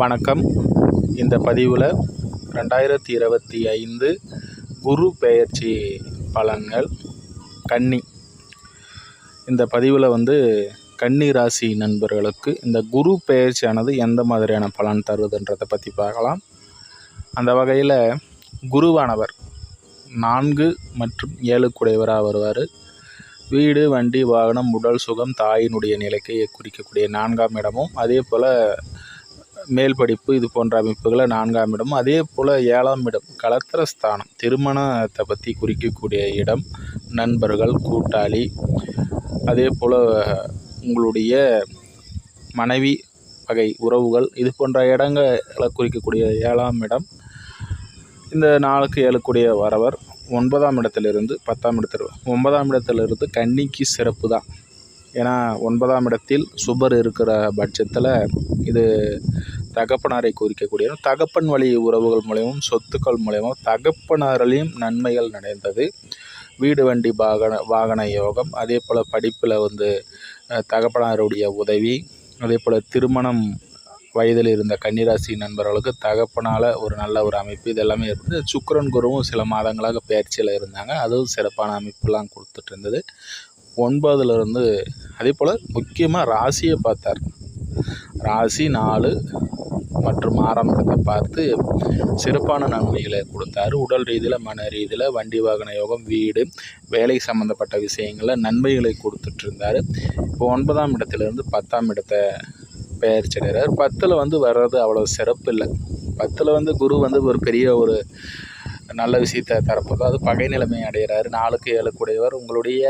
வணக்கம். இந்த பதிவில் ரெண்டாயிரத்தி இருபத்தி ஐந்து குரு பெயர்ச்சி பலன்கள் கன்னி. இந்த பதிவில் வந்து கன்னி ராசி நண்பர்களுக்கு இந்த குரு பெயர்ச்சியானது எந்த மாதிரியான பலன் தருதுன்றதை பற்றி பார்க்கலாம். அந்த வகையில் குருவானவர் நான்கு மற்றும் ஏழுக்குடையவராக வருவார். வீடு வண்டி வாகனம் உடல் சுகம் தாயினுடைய நிலைக்கு குறிக்கக்கூடிய நான்காம் இடமும் அதே போல் மேல் படிப்பு இது போன்ற அமைப்புகளை நான்காம் இடமும் அதே போல் ஏழாம் இடம் கலத்திர ஸ்தானம் திருமணத்தை பற்றி குறிக்கக்கூடிய இடம் நண்பர்கள் கூட்டாளி. அதே போல் உங்களுடைய மனைவி வகை உறவுகள் இது போன்ற இடங்களை குறிக்கக்கூடிய ஏழாம் இடம். இந்த நாளுக்கு ஏழுக்கூடிய வரவர் ஒன்பதாம் இடத்திலிருந்து பத்தாம் இடத்தில் ஒன்பதாம் இடத்திலிருந்து கன்னிக்கு சிறப்பு தான். ஏன்னா ஒன்பதாம் இடத்தில் சுபர் இருக்கிற பட்சத்தில் இது தகப்பனாரை குறிக்கக்கூடிய தகப்பன் வழி உறவுகள் மூலயமும் சொத்துக்கள் மூலயமும் தகப்பனாரிலையும் நன்மைகள் நடந்தது. வீடு வண்டி வாகன வாகன யோகம் அதே போல் படிப்பில் வந்து தகப்பனாருடைய உதவி அதே போல் திருமணம் வயதில் இருந்த கன்னிராசி நண்பர்களுக்கு தகப்பனால் ஒரு நல்ல ஒரு அமைப்பு இதெல்லாமே இருந்தது. சுக்கரன் குருவும் சில மாதங்களாக பயிற்சியில் இருந்தாங்க. அதுவும் சிறப்பான அமைப்புலாம் கொடுத்துட்டு இருந்தது. ஒன்பதுலேருந்து அதே போல் முக்கியமாக ராசியை பார்த்தார். ராசி நாலு மற்றும் ஆரம்பத்தை இடத்தை பார்த்து சிறப்பான நன்மைகளை கொடுத்தாரு. உடல் ரீதியில் மன ரீதியில் வண்டி வாகன யோகம் வீடு வேலை சம்மந்தப்பட்ட விஷயங்களில் நன்மைகளை கொடுத்துட்ருந்தாரு இப்போ ஒன்பதாம் இடத்துலேருந்து பத்தாம் இடத்தை பெயர்ச்சி அடைகிறார் பத்தில் வந்து வர்றது அவ்வளோ சிறப்பு இல்லை. பத்தில் வந்து குரு வந்து ஒரு பெரிய ஒரு நல்ல விஷயத்தை தரப்போதோ. அது பகை நிலைமை அடைகிறாரு நாளுக்கு ஏழு கூடியவர் உங்களுடைய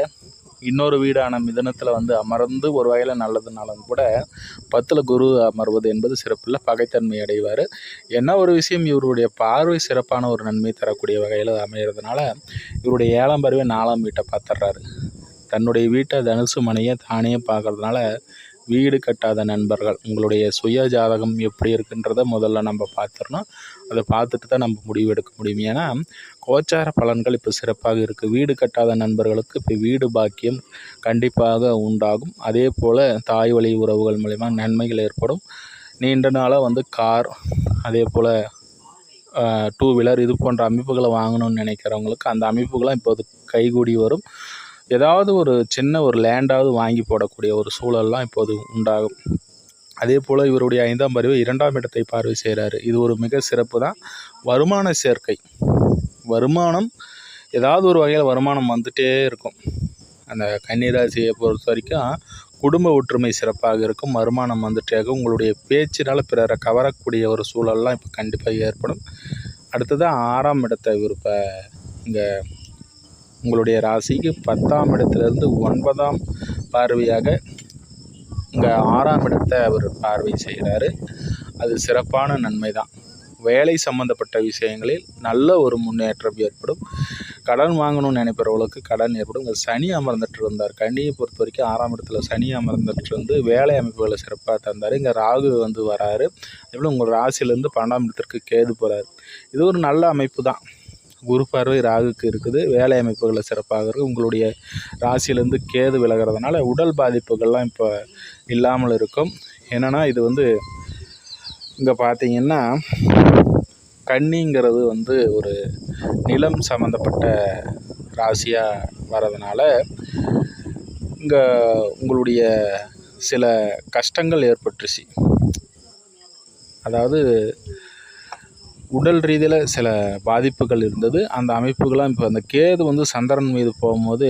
இன்னொரு வீடான மிதனத்தில் வந்து அமர்ந்து ஒரு வகையில் நல்லதுனாலும் கூட பத்தில் குரு அமர்வது என்பது சிறப்பில்லை பகைத்தன்மை அடைவார். என்ன ஒரு விஷயம்? இவருடைய பார்வை சிறப்பான ஒரு நன்மை தரக்கூடிய வகையில் அமைகிறதுனால இவருடைய ஏழாம் பருவே நாலாம் வீட்டை பார்த்துட்றாரு. தன்னுடைய வீட்டை தனுசு மனையை தானே பார்க்கறதுனால வீடு கட்டாத நண்பர்கள். உங்களுடைய சுய ஜாதகம் எப்படி இருக்குன்றத முதல்ல நம்ம பார்த்துடணும். அதை பார்த்துட்டு தான் நம்ம முடிவு எடுக்க முடியும். ஏன்னா கோச்சார பலன்கள் இப்போ சிறப்பாக இருக்குது வீடு கட்டாத நண்பர்களுக்கு இப்போ வீடு பாக்கியம் கண்டிப்பாக உண்டாகும். அதே போல் தாய் வழி உறவுகள் மூலிமா நன்மைகள் ஏற்படும். நீண்ட நாளாக வந்து கார் அதே போல் டூ வீலர் இது போன்ற அமைப்புகளை வாங்கணும்னு நினைக்கிறவங்களுக்கு அந்த அமைப்புகள்லாம் இப்போது கைகூடி வரும். ஏதாவது ஒரு சின்ன ஒரு லேண்டாவது வாங்கி போடக்கூடிய ஒரு சூழல்லாம் இப்போது உண்டாகும். அதே போல் இவருடைய ஐந்தாம் பருவ இரண்டாம் இடத்தை பார்வை செய்கிறாரு. இது ஒரு மிக சிறப்பு தான். வருமான சேர்க்கை. வருமானம் ஏதாவது ஒரு வகையில் வருமானம் வந்துகிட்டே இருக்கும். அந்த கன்னிராசியை பொறுத்த வரைக்கும் குடும்ப ஒற்றுமை சிறப்பாக இருக்கும். வருமானம் வந்துட்டே இருக்கும். உங்களுடைய பேச்சினால் பிறரை கவரக்கூடிய ஒரு சூழல்லாம் இப்போ கண்டிப்பாக ஏற்படும். அடுத்ததாக ஆறாம் இடத்தை விருப்ப இங்கே உங்களுடைய ராசிக்கு பத்தாம் இடத்துலேருந்து ஒன்பதாம் பார்வையாக இங்கே ஆறாம் இடத்தை அவர் பார்வை செய்கிறாரு. அது சிறப்பான நன்மை தான் வேலை சம்மந்தப்பட்ட விஷயங்களில் நல்ல ஒரு முன்னேற்றம் ஏற்படும். கடன் வாங்கணும்னு நினைப்பவர்களுக்கு கடன் ஏற்படும். இங்கே சனி அமர்ந்துட்டு இருந்தார். கண்ணியை பொறுத்த வரைக்கும் ஆறாம் இடத்துல சனி அமர்ந்துட்டு இருந்து வேலை அமைப்புகளை சிறப்பாக தந்தார். இங்கே ராகு வந்து வராரு. அதே உங்கள் ராசியிலேருந்து பன்னெண்டாம் இடத்திற்கு கேது போகிறார் இது ஒரு நல்ல அமைப்பு தான் குரு பார்வை ராகுக்கு இருக்குது. வேலை அமைப்புகளை சிறப்பாக இருக்குது உங்களுடைய ராசியிலேருந்து கேது விலகிறதுனால உடல் பாதிப்புகள்லாம் இப்போ இல்லாமல் இருக்கும். என்னென்னா இது வந்து இங்கே பார்த்தீங்கன்னா கன்னிங்கிறது வந்து ஒரு நிலம் சம்மந்தப்பட்ட ராசியாக வரதுனால இங்கே உங்களுடைய சில கஷ்டங்கள் ஏற்பட்டுருச்சு. அதாவது உடல் ரீதியில் சில பாதிப்புகள் இருந்தது. அந்த அமைப்புகள்லாம் இப்போ அந்த கேது வந்து சந்திரன் மீது போகும்போது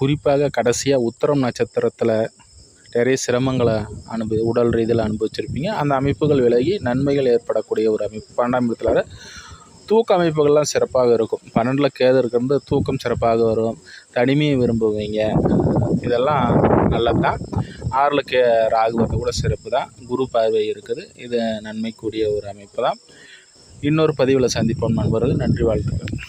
குறிப்பாக கடைசியாக உத்தரம் நட்சத்திரத்தில் நிறைய சிரமங்களை அனுபவி உடல் ரீதியில் அனுபவிச்சிருப்பீங்க. அந்த அமைப்புகள் விலகி நன்மைகள் ஏற்படக்கூடிய ஒரு அமைப்பு. பன்னெண்டாம் இடத்துல தூக்க அமைப்புகள்லாம் சிறப்பாக இருக்கும். பன்னெண்டில் கேது இருக்கிறது தூக்கம் சிறப்பாக வரும். தனிமையை விரும்புவீங்க. இதெல்லாம் நல்லது தான் ஆறில் கே ராகு வந்து கூட சிறப்பு தான் குரு பார்வை இருக்குது. இது நன்மைக்குரிய ஒரு அமைப்பு தான் இன்னொரு பதிவில் சந்திப்போம். நண்பர்கள் நன்றி வாழ்த்துக்கள்.